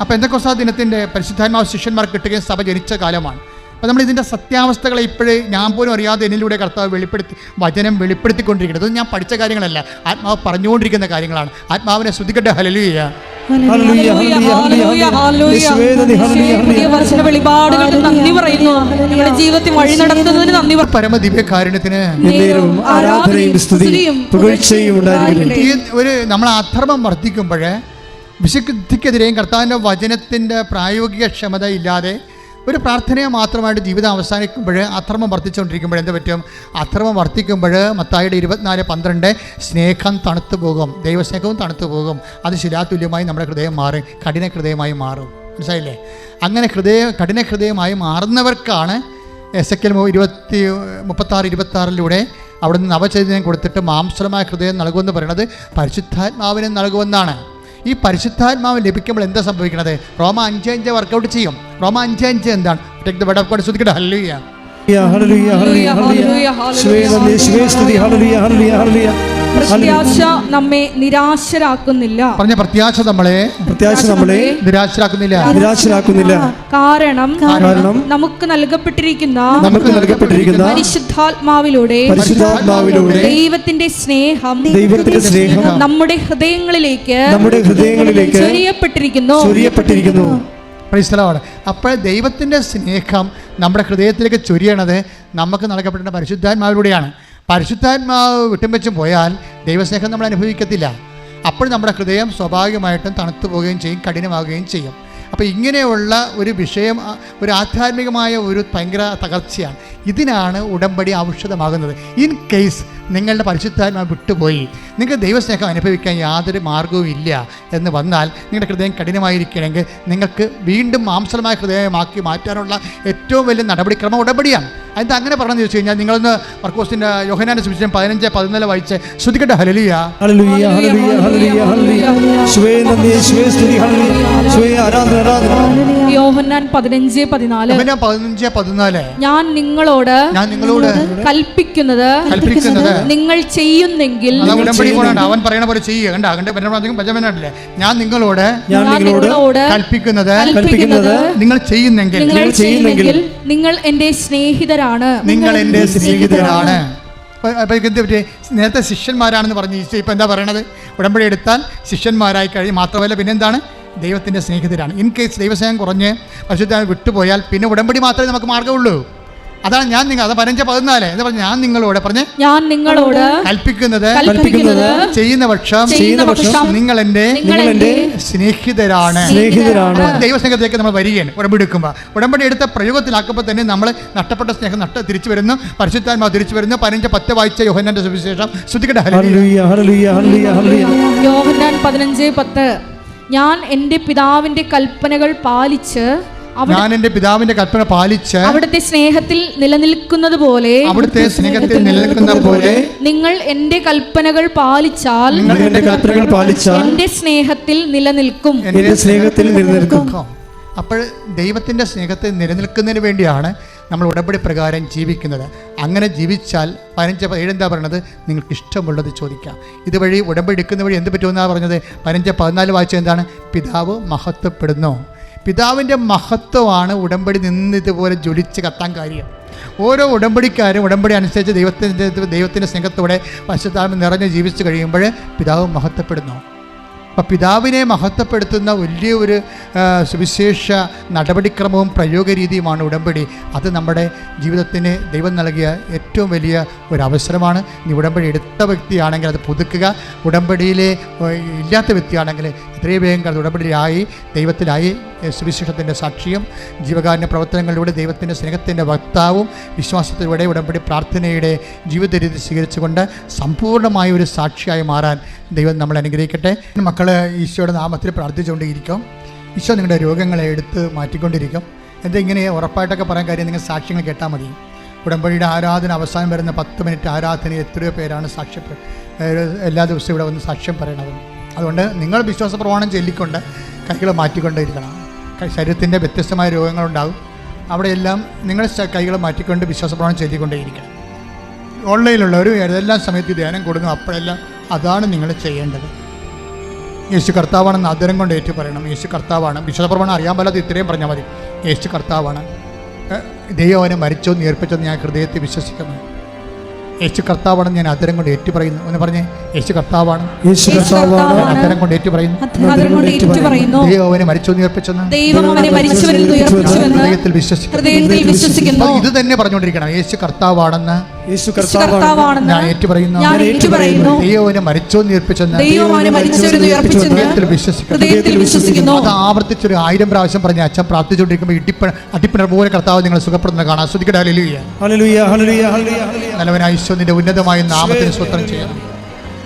D: അപ്പം എന്തൊക്കെ ദിനത്തിന്റെ പരിശുദ്ധാത്മാവ് ശിഷ്യന്മാർ കിട്ടുകയും സഭ ജനിച്ച കാലമാണ്. അപ്പം നമ്മൾ ഇതിന്റെ സത്യാവസ്ഥകളെ ഇപ്പോഴേ ഞാൻ പോലും അറിയാതെ എന്നിലൂടെ കർത്താവ് വെളിപ്പെടുത്തി വചനം വെളിപ്പെടുത്തിക്കൊണ്ടിരിക്കുന്നത്. ഇത് ഞാൻ പഠിച്ച കാര്യങ്ങളല്ല. ആത്മാവ് പറഞ്ഞുകൊണ്ടിരിക്കുന്ന കാര്യങ്ങളാണ്. ആത്മാവിനെ ശ്രദ്ധിക്കട്ടെ ഹലലുയ്യ
E: പറയുന്നു.
D: പരമദിവ്യകാരുണ്യത്തിന് ഒരു നമ്മൾ അധർമ്മം വർദ്ധിക്കുമ്പോൾ വിശുദ്ധിക്കെതിരെയും കർത്താവിന്റെ വചനത്തിന്റെ പ്രായോഗിക ക്ഷമത ഇല്ലാതെ ഒരു പ്രാർത്ഥനയെ മാത്രമായിട്ട് ജീവിതം അവസാനിക്കുമ്പോൾ അധർമ്മം വർദ്ധിച്ചുകൊണ്ടിരിക്കുമ്പോൾ എന്താ പറ്റും? അധർമ്മം വർദ്ധിക്കുമ്പോൾ മത്തായിയുടെ ഇരുപത്തിനാല് പന്ത്രണ്ട് സ്നേഹം തണുത്തു പോകും. ദൈവസ്നേഹവും തണുത്തു പോകും. അത് ശിലാതുല്യമായി നമ്മുടെ ഹൃദയം മാറും. കഠിന ഹൃദയമായി മാറും. മനസ്സിലായില്ലേ? അങ്ങനെ ഹൃദയ കഠിന ഹൃദയമായി മാറുന്നവർക്കാണ് എസ് എ ഇരുപത്തി മുപ്പത്താറ് ഇരുപത്താറിലൂടെ അവിടുന്ന് നവചൈതന്യം കൊടുത്തിട്ട് മാംസരമായ ഹൃദയം നൽകുമെന്ന് പറയുന്നത് പരിശുദ്ധാത്മാവിനെ നൽകുമെന്നാണ്. ഈ പരിശുദ്ധാത്മാവ് ലഭിക്കുമ്പോൾ എന്താ സംഭവിക്കുന്നത് റോമ അഞ്ച് അഞ്ച് വർക്കൗട്ട് ചെയ്യും. റോമ അഞ്ച് അഞ്ച് എന്താണ്? Take the bed of God ശ്രദ്ധിക്കട്ടെ. ഹല്ലേലൂയ
F: ഹല്ലേലൂയ, ഹല്ലേലൂയ, ഹല്ലേലൂയ. യേശുവേ നന്ദി, യേശുവേ സ്തുതി. ഹല്ലേലൂയ, ഹല്ലേലൂയ, ഹല്ലേലൂയ.
E: പ്രത്യാശ നമ്മെ നിരാശരാക്കുന്നില്ല.
D: പറഞ്ഞ പ്രത്യാശ നമ്മളെ
F: പ്രത്യാശ നമ്മളെ
D: നിരാശരാക്കുന്നില്ല.
F: നിരാശരാക്കുന്നില്ല.
E: കാരണം
F: കാരണം
E: നമുക്ക് നൽകപ്പെട്ടിരിക്കുന്ന
F: നമുക്ക് നൽകപ്പെട്ടിരിക്കുന്ന
E: പരിശുദ്ധാത്മാവിലൂടെ
F: പരിശുദ്ധാത്മാവിലൂടെ
E: ദൈവത്തിന്റെ സ്നേഹം
F: ദൈവത്തിന്റെ സ്നേഹം
E: നമ്മുടെ ഹൃദയങ്ങളിലേക്ക്
F: നമ്മുടെ ഹൃദയങ്ങളിലേക്ക്
E: ചൊരിയപ്പെട്ടിരിക്കുന്നു.
F: ചൊരിയപ്പെട്ടിരിക്കുന്നു.
D: പ്രൈസ്തലമാണ് അപ്പോൾ ദൈവത്തിന്റെ സ്നേഹം നമ്മുടെ ഹൃദയത്തിലേക്ക് ചൊരിയണത് നമുക്ക് നൽകപ്പെട്ട പരിശുദ്ധാത്മാവിലൂടെയാണ്. പരിശുദ്ധാത്മാവ് വിട്ടും വെച്ചും പോയാൽ ദൈവസ്നേഹം നമ്മൾ അനുഭവിക്കത്തില്ല. അപ്പോൾ നമ്മുടെ ഹൃദയം സ്വാഭാവികമായിട്ടും തണുത്തു പോവുകയും ചെയ്യും കഠിനമാവുകയും ചെയ്യും. അപ്പോൾ ഇങ്ങനെയുള്ള ഒരു വിഷയം ഒരു ആധ്യാത്മികമായ ഒരു ഭയങ്കര തകർച്ചയാണ്. ഇതിനാണ് ഉടമ്പടി ഔഷധമാകുന്നത്. ഇൻ കേസ് നിങ്ങളുടെ പരിശുദ്ധാത്മ വിട്ടുപോയി നിങ്ങൾക്ക് ദൈവസ്നേഹം അനുഭവിക്കാൻ യാതൊരു മാർഗവും ഇല്ല എന്ന് വന്നാൽ നിങ്ങളുടെ ഹൃദയം കഠിനമായിരിക്കണമെങ്കിൽ നിങ്ങൾക്ക് വീണ്ടും മാംസലമായ ഹൃദയമാക്കി മാറ്റാനുള്ള ഏറ്റവും വലിയ നടപടിക്രമം ഉടമ്പടിയാണ്. അതിന് അങ്ങനെ പറഞ്ഞു ചോദിച്ചു കഴിഞ്ഞാൽ നിങ്ങളൊന്ന് മർക്കോസിന്റെ യോഹനാന സുവിശേഷം പതിനഞ്ച് പതിനാല് വായിച്ച് ശ്രുതിക്കട്ടെ ഹലലിയ
E: ഞാൻ പതിനഞ്ച് പതിനാല്.
D: യോഹന്നാൻ പതിനഞ്ച് പതിനാല്.
E: ഞാൻ നിങ്ങളോട്
D: ഞാൻ നിങ്ങളോട്
E: കൽപ്പിക്കുന്നത്
D: കൽപ്പിക്കുന്നത്
E: നിങ്ങൾ ചെയ്യുന്നെങ്കിൽ
D: അവൻ പറയണ പോലെ ചെയ്യുക. കണ്ട? ബജമനല്ലേ ഞാൻ നിങ്ങളോട്
F: ഞാൻ നിങ്ങളോട്
D: കൽപ്പിക്കുന്നത്
E: കൽപ്പിക്കുന്നത്
D: നിങ്ങൾ ചെയ്യുന്നെങ്കിൽ
E: നിങ്ങൾ
F: ചെയ്യുന്നെങ്കിൽ
E: നിങ്ങൾ എന്റെ സ്നേഹിതരാണ്.
D: നിങ്ങൾ എന്റെ സ്നേഹിതരാണ്. അപ്പൊ- അപ്പൊ ഇത് എന്ത് പറ്റി? നേരത്തെ ശിഷ്യന്മാരാണെന്ന് പറഞ്ഞു. ഈശോ ഇപ്പൊ എന്താ പറയണത്? ഉടമ്പടി എടുത്താൽ ശിഷ്യന്മാരായി കഴിഞ്ഞ് മാത്രമല്ല പിന്നെന്താണ്? ദൈവത്തിന്റെ സ്നേഹിതരാണ്. ഇൻ കേസ് ദൈവസ്നേഹം കുറഞ്ഞ് പരിശുദ്ധ വിട്ടുപോയാൽ പിന്നെ ഉടമ്പടി മാത്രമേ നമുക്ക് മാർഗമുള്ളൂ. അതാണ് ഞാൻ നിങ്ങൾ അത് പതിനഞ്ച് പതിനാല്. എന്ന് പറഞ്ഞ ഞാൻ നിങ്ങളോട് പറഞ്ഞ്
E: ഞാൻ നിങ്ങളോട്
D: കൽപ്പിക്കുന്നത്
E: കൽപ്പിക്കുന്നത്
D: ചെയ്യുന്ന പക്ഷം
E: ചെയ്യുന്ന പക്ഷം
D: നിങ്ങൾ എന്റെ
E: നിങ്ങൾ എന്റെ
D: സ്നേഹിതരാണ്.
F: സ്നേഹിതരാണ്.
D: ദൈവ ദൈവസ്നേഹത്തിലേക്ക് നമ്മൾ വരികയാണ് ഉടമ്പടി എടുക്കുമ്പോ ഉടമ്പടി എടുത്ത പ്രയോഗത്തിലാക്കുമ്പോൾ തന്നെ നമ്മൾ നഷ്ടപ്പെട്ട സ്നേഹം നഷ്ട തിരിച്ചു വരുന്നു പരിശുദ്ധാത്മാവ് തിരിച്ചു വരുന്നു. പതിനഞ്ച് പത്ത് വായിച്ച യോഹന്നാന്റെ സുവിശേഷം.
E: യോഹന്നാൻ പതിനഞ്ച് പത്ത്. ഞാൻ എന്റെ പിതാവിന്റെ കൽപ്പനകൾ പാലിച്ച്
D: ഞാൻ എന്റെ പിതാവിന്റെ കൽപ്പന പാലിച്ച്
E: അവിടുത്തെ സ്നേഹത്തിൽ നിലനിൽക്കുന്നത് പോലെ
D: അവിടുത്തെ സ്നേഹത്തിൽ നിലനിൽക്കുന്ന പോലെ
E: നിങ്ങൾ എന്റെ കൽപ്പനകൾ പാലിച്ചാൽ
D: നിങ്ങൾ
F: എന്റെ കൽപ്പനകൾ പാലിച്ചാൽ
E: എന്റെ സ്നേഹത്തിൽ നിലനിൽക്കും.
F: എന്റെ സ്നേഹത്തിൽ നിലനിൽക്കും.
D: അപ്പോൾ ദൈവത്തിന്റെ സ്നേഹത്തെ നിലനിൽക്കുന്നതിന് വേണ്ടിയാണ് നമ്മൾ ഉടമ്പടി പ്രകാരം ജീവിക്കുന്നത്. അങ്ങനെ ജീവിച്ചാൽ പതിനഞ്ച് ഏഴെന്താ പറയണത്? നിങ്ങൾക്ക് ഇഷ്ടമുള്ളത് ചോദിക്കാം. ഇതുവഴി ഉടമ്പടി എടുക്കുന്ന വഴി എന്ത് പറ്റുമെന്നാണ് പറഞ്ഞത്? പതിനഞ്ച് പതിനാല് വായിച്ചത് എന്താണ്? പിതാവ് മഹത്വപ്പെടുന്നു. പിതാവിന്റെ മഹത്വമാണ് ഉടമ്പടി നിന്ന് ഇതുപോലെ ജ്വലിച്ച് കത്താൻ കാര്യം. ഓരോ ഉടമ്പടിക്കാരും ഉടമ്പടി അനുസരിച്ച് ദൈവത്തിന്റെ ദൈവത്തിന്റെ സ്നേഹത്തോടെ പശുത്താമം നിറഞ്ഞ് ജീവിച്ചു കഴിയുമ്പോൾ പിതാവ് മഹത്വപ്പെടുന്നു. അപ്പം പിതാവിനെ മഹത്വപ്പെടുത്തുന്ന വലിയൊരു സുവിശേഷ നടപടിക്രമവും പ്രയോഗ രീതിയുമാണ് ഉടമ്പടി. അത് നമ്മുടെ ജീവിതത്തിന് ദൈവം നൽകിയ ഏറ്റവും വലിയ ഒരു അവസരമാണ് നീ ഉടമ്പടി എടുത്ത വ്യക്തിയാണെങ്കിൽ അത് പുതുക്കുക. ഉടമ്പടിയിലെ ഇല്ലാത്ത വ്യക്തിയാണെങ്കിൽ എത്രയും വേഗം അത് ഉടമ്പടിയിലായി ദൈവത്തിലായി സുവിശേഷത്തിന്റെ സാക്ഷിയും ജീവകാരുണ്യ പ്രവർത്തനങ്ങളിലൂടെ ദൈവത്തിന്റെ സ്നേഹത്തിന്റെ വക്താവും വിശ്വാസത്തിലൂടെ ഉടമ്പടി പ്രാർത്ഥനയുടെ ജീവിത രീതി സ്വീകരിച്ചുകൊണ്ട് സമ്പൂർണമായ ഒരു സാക്ഷിയായി മാറാൻ ദൈവം നമ്മൾ അനുഗ്രഹിക്കട്ടെ. മക്കൾ ഈശോയുടെ നാമത്തിൽ പ്രാർത്ഥിച്ചുകൊണ്ടിരിക്കും. ഈശോ നിങ്ങളുടെ രോഗങ്ങളെ എടുത്ത് മാറ്റിക്കൊണ്ടിരിക്കും. എന്താ ഇങ്ങനെ ഉറപ്പായിട്ടൊക്കെ പറയാൻ കാര്യം? നിങ്ങൾ സാക്ഷ്യങ്ങൾ കേട്ടാൽ മതി. ഉടമ്പടിയുടെ ആരാധന അവസാനം വരുന്ന പത്ത് മിനിറ്റ് ആരാധന എത്രയോ പേരാണ് സാക്ഷ്യ എല്ലാ ദിവസവും ഇവിടെ വന്ന് സാക്ഷ്യം പറയണത്. അതുകൊണ്ട് നിങ്ങൾ വിശ്വാസ പ്രമാണം ചൊല്ലിക്കൊണ്ട് കൈകൾ മാറ്റിക്കൊണ്ടിരിക്കണം. ശരീരത്തിന്റെ വ്യത്യസ്തമായ രോഗങ്ങളുണ്ടാകും. അവിടെയെല്ലാം നിങ്ങൾ കൈകൾ മാറ്റിക്കൊണ്ട് വിശ്വാസ പ്രമാണം ചൊല്ലിക്കൊണ്ടേയിരിക്കണം. ഓൺലൈനിലുള്ളവർ ഏതെല്ലാം സമയത്ത് ധ്യാനം കൊടുക്കും അപ്പോഴെല്ലാം അതാണ് നിങ്ങൾ ചെയ്യേണ്ടത്. യേശു കർത്താവാണെന്ന് ആദരം കൊണ്ട് ഏറ്റു പറയണം യേശു കർത്താവാണ്. വിശുദ്ധ പ്രമാണം അറിയാൻ പാലാതെ ഇത്രയും പറഞ്ഞാൽ മതി. യേശു കർത്താവാണ്. ദൈവം അവനെ മരിച്ചോ നേർപ്പിച്ചെന്ന് ഞാൻ ഹൃദയത്തെ വിശ്വസിക്കുന്നു. യേശു കർത്താവാണെന്ന് ഞാൻ ആദരം കൊണ്ട് ഏറ്റു പറയുന്നു എന്ന് പറഞ്ഞേ യേശു കർത്താവാണ്. ആദരം കൊണ്ട് ഏറ്റു പറയുന്നു ദൈവം അവനെ മരിച്ചോ നേർപ്പിച്ചെന്ന് ഹൃദയത്തിൽ വിശ്വസിക്കുന്നു.
E: ഹൃദയത്തിൽ വിശ്വസിക്കുന്നു.
D: അപ്പോൾ ഇത് തന്നെ പറഞ്ഞുകൊണ്ടിരിക്കണം. യേശു കർത്താവാണെന്ന്
F: യേശു
D: ഞാൻ ഏറ്റുപറയുന്നു.
E: ഞാൻ ഏറ്റു പറയുന്നു
D: ദൈവം അവനെ മരിച്ചോ നീർപ്പിച്ചെന്ന്
E: ദൈവം അവനെ മരിച്ചവരിൽ നിന്ന് ഉയർപ്പിച്ചെന്ന്
D: ഹൃദയത്തിൽ വിശ്വസിക്കുന്നു
E: ഹൃദയത്തിൽ വിശ്വസിക്കുന്നു.
D: അത് ആവർത്തിച്ചൊരു ആയിരം പ്രാവശ്യം പറഞ്ഞ അച്ഛൻ പ്രാർത്ഥിച്ചുകൊണ്ടിരിക്കുമ്പോൾ ഇടിപ്പ അടിപ്പിണർ പോലെ കർത്താവ് നിങ്ങൾ സുഖപ്പെടുന്നത് കാണാം. ശ്രദ്ധിക്കട്ടെ ഹല്ലേലൂയ.
F: ഹല്ലേലൂയ ഹല്ലേലൂയ
D: നല്ലവനായ ഈശോ നിന്റെ ഉന്നതമായ നാമത്തിന് സ്വത്രം ചെയ്യണം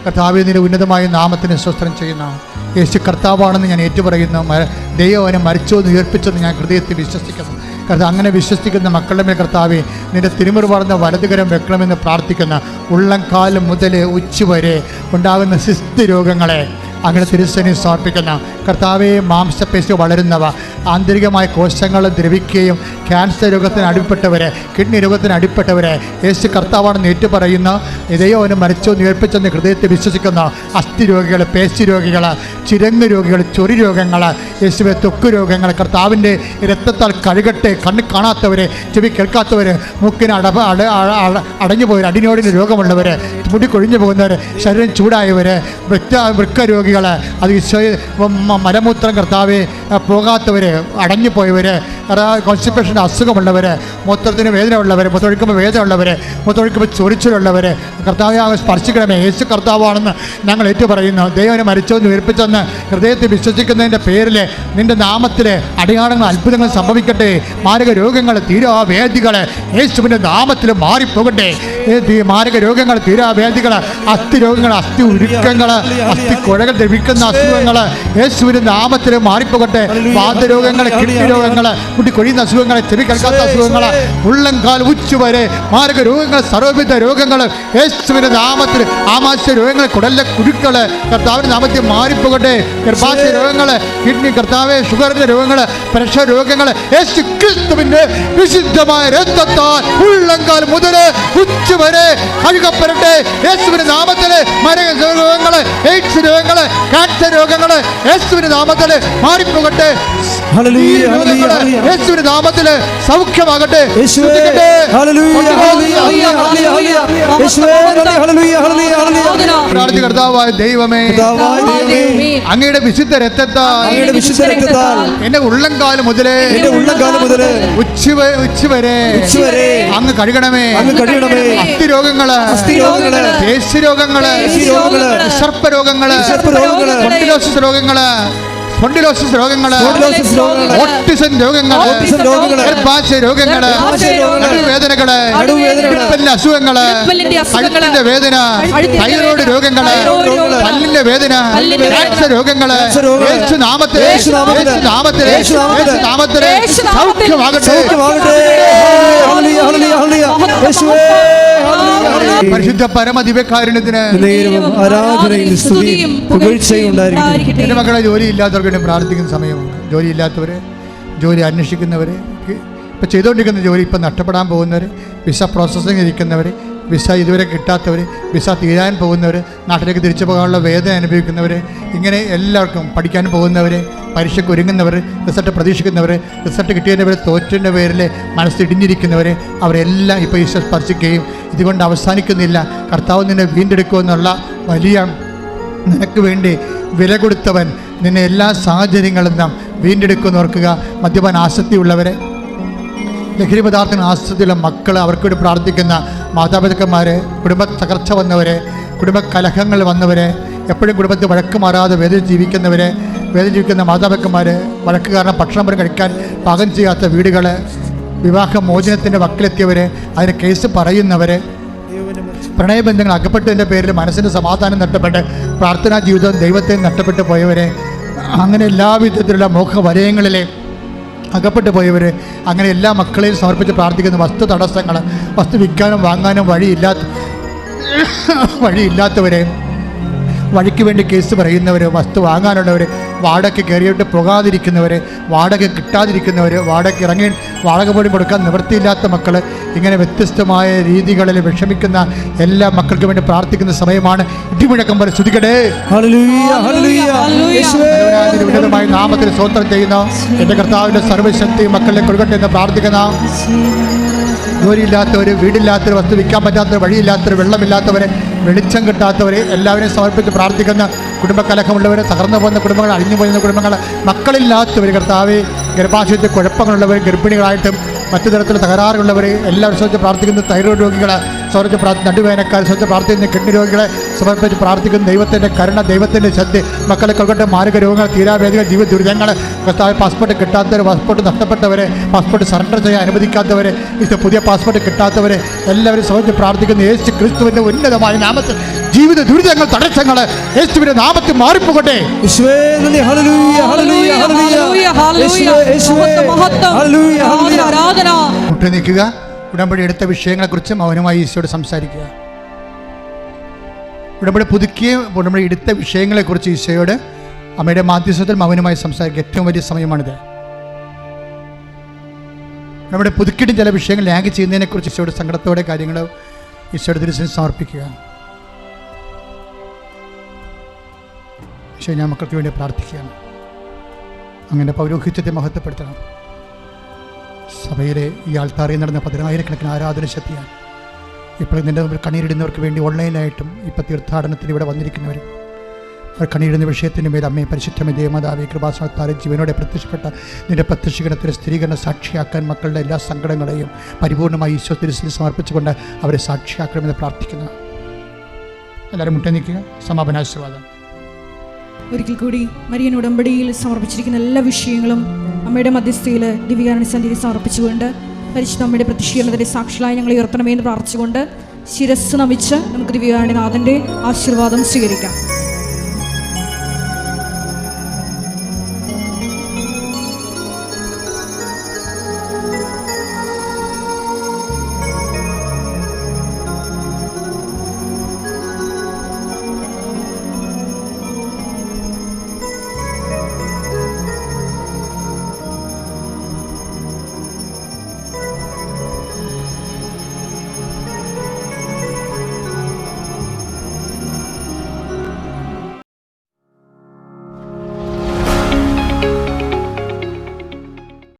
D: കർത്താവ് നിന്റെ ഉന്നതമായ നാമത്തിന് സ്വസ്ത്രം ചെയ്യുന്ന. യേശു കർത്താവാണെന്ന് ഞാൻ ഏറ്റുപറയുന്നു. മ- ദൈവം അവനെ മരിച്ചോ എന്ന് ഉയർപ്പിച്ചെന്ന് ഞാൻ ഹൃദയത്തിൽ വിശ്വസിക്കുന്നു. കർത്താവ് അങ്ങനെ വിശ്വസിക്കുന്ന മക്കളുടെ മേൽ കർത്താവെ നിന്റെ തിരുമുറി പറഞ്ഞ വലതുകരം വെക്കണമെന്ന് പ്രാർത്ഥിക്കുന്ന ഉള്ളംകാലം മുതൽ ഉച്ചവരെ ഉണ്ടാകുന്ന സിസ്ത് രോഗങ്ങളെ അങ്ങനെ തിരുസനെ സമർപ്പിക്കുന്ന കർത്താവെ മാംസപേശി വളരുന്നവ ആന്തരികമായ കോശങ്ങൾ ദ്രവിക്കുകയും ക്യാൻസർ രോഗത്തിന് അടിപ്പെട്ടവരെ കിഡ്നി രോഗത്തിന് അടിപ്പെട്ടവരെ യേശു കർത്താവാണെന്ന് ഏറ്റുപറയുന്ന ഇതയോ അവന് മരിച്ചോ നിയർപ്പിച്ചെന്ന് ഹൃദയത്തെ വിശ്വസിക്കുന്ന അസ്ഥി രോഗികൾ പേശി രോഗികൾ ചിരങ്ങ് രോഗികൾ ചൊറി രോഗങ്ങൾ യേശുവെ തൊക്ക് രോഗങ്ങൾ കർത്താവിന്റെ രക്തത്താൽ കഴുകട്ടെ കണ്ണ് കാണാത്തവർ ചെവി കേൾക്കാത്തവർ മൂക്കിന് അടപ അട അട- അട- അടഞ്ഞു പോയവർ അടിനോടിന് രോഗമുള്ളവർ മുടി കൊഴിഞ്ഞു പോകുന്നവർ ശരീരം ചൂടായവർ വൃക്ക വൃക്ക രോഗികൾ അത് ഈശോയെ മരമൂത്രം മലമൂത്രം കർത്താവെ പോകാത്തവർ അടഞ്ഞു പോയവർ കോൺസ്റ്റിപ്പേഷന്റെ അസുഖമുള്ളവർ മൂത്രത്തിന് വേദന ഉള്ളവർ മൊത്തൊഴിക്കുമ്പോൾ വേദന ഉള്ളവർ മൊത്തൊഴിക്കുമ്പോൾ ചൊറിച്ചിലുള്ളവർ കർത്താവെ സ്പർശിക്കണമേ. യേശു കർത്താവാണെന്ന് ഞങ്ങൾ ഏറ്റു പറയുന്നു ദൈവനെ മരിച്ചോന്ന് ഉയർപ്പിച്ചെന്ന് ഹൃദയത്തിൽ വിശ്വസിക്കുന്നതിന്റെ പേരിൽ നിന്റെ നാമത്തിൽ അടയാളങ്ങൾ അത്ഭുതങ്ങൾ സംഭവിക്കട്ടെ. മാരക രോഗങ്ങൾ തീരാ വേദികൾ യേശുവിന്റെ നാമത്തിൽ മാറിപ്പോകട്ടെ. മാരക രോഗങ്ങൾ തീരാ വേദികൾ അസ്ഥി രോഗങ്ങൾ അസ്ഥി ഉരുക്കങ്ങൾ അസ്ഥി കുഴകൾ ലഭിക്കുന്ന അസുഖങ്ങൾ യേശുവിന്റെ നാമത്തിൽ മാറിപ്പോകട്ടെ. വാദരോഗങ്ങൾ കിഡ്നി രോഗങ്ങൾ കുട്ടി കൊഴിയുന്ന അസുഖങ്ങളെ ചെവി കേൾക്കാത്ത അസുഖങ്ങൾ ഉള്ളംകാൽ ഉച്ചുവരെ മാരക രോഗങ്ങൾ സർവവിധ രോഗങ്ങൾ യേശുവിന്റെ നാമത്തിൽ ആമാശയ രോഗങ്ങൾ കുടലിലെ കുരുക്കൾ കർത്താവിന്റെ നാമത്തിൽ മാറിപ്പോകട്ടെ. ഗർഭാശയ രോഗങ്ങൾ കിഡ്നി കർത്താവ് ഷുഗറിന്റെ രോഗങ്ങൾ പ്രഷർ രോഗങ്ങൾ യേശു ക്രിസ്തുവിന്റെ വിശുദ്ധമായ രക്തത്താൽ ഉള്ളംകാൽ മുതൽ ഉച്ചവരെ കഴുകപ്പെടട്ടെ. യേശുവിന്റെ നാമത്തിൽ മരക രോഗങ്ങൾ എയ്ഡ്സ് രോഗങ്ങൾ ക്യാൻസർ രോഗങ്ങൾ യേശുവിന്റെ നാമത്തിൽ മാറിപ്പോകട്ടെ.
F: ഹല്ലേലൂയ.
D: യേശുവിന്റെ നാമത്തിൽ സൗഖ്യമാകട്ടെ. പ്രാർത്ഥി കർത്താവായ ദൈവമേ.
F: ദൈവമേ.
D: അങ്ങയുടെ വിശുദ്ധ രക്തത്താൽ
F: അങ്ങയുടെ വിശുദ്ധ രക്തത്താൽ.
D: എന്റെ ഉള്ളംകാലം മുതലേ
F: എന്റെ ഉള്ളംകാലം മുതലേ.
D: ഉച്ചവരെ ഉച്ചവരെ.
F: ഉച്ചവരെ.
D: അങ്ങ് കഴുകണമേ.
F: അങ്ങ് കഴുകണമേ.
D: അസ്ഥി രോഗങ്ങൾ.
F: അസ്ഥി രോഗങ്ങൾ.
D: പേശി രോഗങ്ങൾ.
F: പേശി രോഗങ്ങൾ.
D: സർപ്പ
F: രോഗങ്ങൾ. രോഗങ്ങൾ.
D: സ്പോണ്ടിലോസിസ് ഓട്ടിസം രോഗങ്ങൾ
F: ഓട്ടിസം രോഗങ്ങൾ
D: ഗർഭാശയ
F: അസുഖങ്ങൾ
D: ഇടുപ്പിന്റെ
E: അസുഖങ്ങൾ
D: കഴുത്തിന്റെ വേദന തൈറോയ്ഡ്
E: രോഗങ്ങൾ
D: പല്ലിന്റെ വേദന
E: രോഗങ്ങൾ
D: ക്യാൻസർ നാമത്തിൽ
F: നാമത്തിൽ,
D: നാമത്തിൽ സൗഖ്യമാകട്ടെ. പരിശുദ്ധ പരമ ദിവ്യകാരുണ്യത്തിന്
F: നേരവും ആരാധനയും സ്തുതിയും പുകഴ്ചയും ഉണ്ടായിരിക്കും
D: എന്റെ മക്കളെ ജോലി വേണ്ടി പ്രാർത്ഥിക്കുന്ന സമയമാണ് ജോലി ഇല്ലാത്തവർ ജോലി അന്വേഷിക്കുന്നവർ ഇപ്പോൾ ചെയ്തുകൊണ്ടിരിക്കുന്ന ജോലി ഇപ്പം നഷ്ടപ്പെടാൻ പോകുന്നവർ വിസ പ്രോസസ്സിങ് ഇരിക്കുന്നവർ വിസ ഇതുവരെ കിട്ടാത്തവർ വിസ തീരാൻ പോകുന്നവർ നാട്ടിലേക്ക് തിരിച്ചു പോകാനുള്ള വേദന അനുഭവിക്കുന്നവർ ഇങ്ങനെ എല്ലാവർക്കും പഠിക്കാൻ പോകുന്നവർ പരീക്ഷയ്ക്ക് ഒരുങ്ങുന്നവർ റിസൾട്ട് പ്രതീക്ഷിക്കുന്നവർ റിസൾട്ട് കിട്ടിയതിന്റെ പേര് തോറ്റിന്റെ പേരിൽ മനസ്സിടിഞ്ഞിരിക്കുന്നവർ അവരെല്ലാം ഇപ്പോൾ ഈശ്വർ സ്പർശിക്കുകയും ഇതുകൊണ്ട് അവസാനിക്കുന്നില്ല. കർത്താവ് നിന്നെ വീണ്ടെടുക്കുമെന്നുള്ള വലിയ നിനക്ക് വേണ്ടി വില കൊടുത്തവൻ നിന്നെ എല്ലാ സാഹചര്യങ്ങളും നാം വീണ്ടെടുക്കുമെന്ന് ഓർക്കുക. മദ്യപാൻ ആസക്തിയുള്ളവരെ. ലഹരി പദാർത്ഥങ്ങൾ ആസക്തിയുള്ള മക്കൾ അവർക്ക് വേണ്ടി പ്രാർത്ഥിക്കുന്ന മാതാപിതാക്കന്മാർ കുടുംബ തകർച്ച വന്നവരെ കുടുംബ കലഹങ്ങൾ വന്നവരെ എപ്പോഴും കുടുംബത്തിൽ വഴക്ക് മാറാതെ വേദന ജീവിക്കുന്നവരെ വേദന ജീവിക്കുന്ന മാതാപിതാക്കന്മാർ വഴക്ക് കാരണം ഭക്ഷണം പോലും കഴിക്കാൻ പാകം ചെയ്യാത്ത വീടുകൾ വിവാഹ മോചനത്തിന്റെ വക്കിലെത്തിയവരെ അതിന് കേസ് പറയുന്നവർ പ്രണയബന്ധങ്ങൾ അകപ്പെട്ടതിന്റെ പേരിൽ മനസ്സിന്റെ സമാധാനം നഷ്ടപ്പെട്ട് പ്രാർത്ഥനാ ജീവിതം ദൈവത്തെ നഷ്ടപ്പെട്ടു പോയവരെ അങ്ങനെ എല്ലാവിധത്തിലുള്ള മോഹവലയങ്ങളിലെ അകപ്പെട്ടു പോയവർ അങ്ങനെ എല്ലാ മക്കളെയും സമർപ്പിച്ച് പ്രാർത്ഥിക്കുന്ന വസ്തു തടസ്സങ്ങൾ വസ്തു വിൽക്കാനും വാങ്ങാനും വഴിയില്ലാത്ത വഴിയില്ലാത്തവരെ വഴിക്ക് വേണ്ടി കേസ് പറയുന്നവർ വസ്തു വാങ്ങാനുള്ളവർ വാടക കയറിയിട്ട് പോകാതിരിക്കുന്നവർ വാടക കിട്ടാതിരിക്കുന്നവർ വാടക ഇറങ്ങി വാടക പോലും കൊടുക്കാൻ നിവൃത്തിയില്ലാത്ത മക്കൾ ഇങ്ങനെ വ്യത്യസ്തമായ രീതികളിൽ വിഷമിക്കുന്ന എല്ലാ മക്കൾക്കും വേണ്ടി പ്രാർത്ഥിക്കുന്ന സമയമാണ്. ഇടിമുഴക്കം പോലെ ശ്രുതികടേ
F: ഹല്ലേലൂയ ഹല്ലേലൂയ. യേശുവേ.
D: ഉന്നതമായ നാമത്തിൽ സ്വന്തം ചെയ്യുന്ന. എന്റെ കർത്താവിന്റെ സർവശക്തി മക്കളെ കൊടുക്കട്ടെ എന്ന് പ്രാർത്ഥിക്കുന്ന. ജോലിയില്ലാത്തവർ വീടില്ലാത്തവർ വസ്തു വിൽക്കാൻ പറ്റാത്തവർ വഴിയില്ലാത്തവർ വെള്ളമില്ലാത്തവരെ വെളിച്ചം കിട്ടാത്തവരെ എല്ലാവരെയും സമർപ്പിച്ച് പ്രാർത്ഥിക്കുന്ന കുടുംബകലഹമുള്ളവർ തകർന്നു പോകുന്ന കുടുംബങ്ങൾ അഴിഞ്ഞു പോകുന്ന കുടുംബങ്ങൾ മക്കളില്ലാത്തവർ കർത്താവ് ഗർഭാശയത്തിൽ കുഴപ്പങ്ങളുള്ളവർ ഗർഭിണികളായിട്ടും മറ്റു തരത്തിൽ തകരാറുള്ളവർ എല്ലാവരും സ്വച്ച് പ്രാർത്ഥിക്കുന്ന. തൈറോയ്ഡ് രോഗികൾ സ്വർജ പ്രാർത്ഥി നടുവേനക്കാർ സ്വച്ച് പ്രാർത്ഥിക്കുന്ന കിഡ്നി രോഗികളെ സമർപ്പിച്ച് പ്രാർത്ഥിക്കുന്ന. ദൈവത്തിന്റെ കരുണ ദൈവത്തിന്റെ ശക്തി. മക്കളെ കൊള്ളട്ടെ മാരക രോഗങ്ങൾ തീരാവേദികൾ ജീവിത ദുരിതങ്ങൾ പാസ്പോർട്ട് കിട്ടാത്തവർ പാസ്പോർട്ട് നഷ്ടപ്പെട്ടവരെ പാസ്പോർട്ട് സറണ്ടർ ചെയ്യാൻ അനുവദിക്കാത്തവരെ ഇത് പുതിയ പാസ്പോർട്ട് കിട്ടാത്തവരെ എല്ലാവരും സ്വർജ പ്രാർത്ഥിക്കുന്ന. യേശു ക്രിസ്തുവിന്റെ ഉന്നതമായ നാമത്തിൽ ജീവിത ദുരിതങ്ങൾ തടസ്സങ്ങൾ യേശുവിന്റെ നാമത്തിൽ മാറിപ്പോകട്ടെ. മുട്ടി നിൽക്കുക. ഉടമ്പടി എടുത്ത വിഷയങ്ങളെക്കുറിച്ച് മൗനമായി ഈശോയോട് സംസാരിക്കുക. ഉടമ്പടി പുതുക്കിയ ഉടമ്പടി എടുത്ത വിഷയങ്ങളെക്കുറിച്ച് ഈശോയോട് അമ്മയുടെ മാധ്യസ്ഥത്തിൽ മൗനമായി സംസാരിക്കുക. ഏറ്റവും വലിയ സമയമാണിത്. നമ്മുടെ പുതുക്കിയിട്ട് ചില വിഷയങ്ങൾ ലാഗ് ചെയ്യുന്നതിനെക്കുറിച്ച് ഈശോയുടെ സങ്കടത്തോടെ കാര്യങ്ങൾ ഈശോയുടെ ദിവസം സമർപ്പിക്കുക. ഈശോ ഞാൻ മക്കൾക്ക് വേണ്ടി പ്രാർത്ഥിക്കുകയാണ്. അങ്ങനെ പൗരോഹിത്യത്തെ മഹത്വപ്പെടുത്തണം. സഭയിലെ ഈ ആൾത്താറിൽ നടന്ന പതിനായിരക്കണക്കിന് ആരാധന ശക്തിയാണ് ഇപ്പോൾ നിന്റെ മുമ്പിൽ കണ്ണീരിടുന്നവർക്ക് വേണ്ടി ഓൺലൈനായിട്ടും ഇപ്പോൾ തീർത്ഥാടനത്തിന് ഇവിടെ വന്നിരിക്കുന്നവരും അവർ കണ്ണീരിടുന്ന വിഷയത്തിന് മേൽ അമ്മയെ പരിശുദ്ധമേ ദേവമാതാവി കൃപാസനത്താരെ ജീവനോടെ പ്രത്യക്ഷപ്പെട്ട നിന്റെ പ്രത്യക്ഷീകരണത്തിന് സ്ഥിരീകരണ സാക്ഷിയാക്കാൻ മക്കളുടെ എല്ലാ സങ്കടങ്ങളെയും പരിപൂർണമായി ഈശോ തിരുസിൽ സമർപ്പിച്ചുകൊണ്ട് അവരെ സാക്ഷിയാക്കണമെന്ന് പ്രാർത്ഥിക്കുന്നു. എല്ലാവരും മുട്ടേ നിൽക്കുക. സമാപനാശീർവാദം
E: ഒരിക്കൽ കൂടി മരിയൻ ഉടമ്പടിയിൽ സമർപ്പിച്ചിരിക്കുന്ന എല്ലാ വിഷയങ്ങളും അമ്മയുടെ മധ്യസ്ഥയിൽ ദിവ്യകാരണ സന്ധിയിൽ സമർപ്പിച്ചുകൊണ്ട് പരിശുദ്ധ അമ്മയുടെ പ്രതിഷീലനത്തിന്റെ സാക്ഷികളായി ഞങ്ങൾ ഉയർത്തണമെന്ന് പ്രാർത്ഥിച്ചുകൊണ്ട് ശിരസ് നമിച്ച് നമുക്ക് ദിവ്യകാരണനാഥന്റെ ആശീർവാദം സ്വീകരിക്കാം.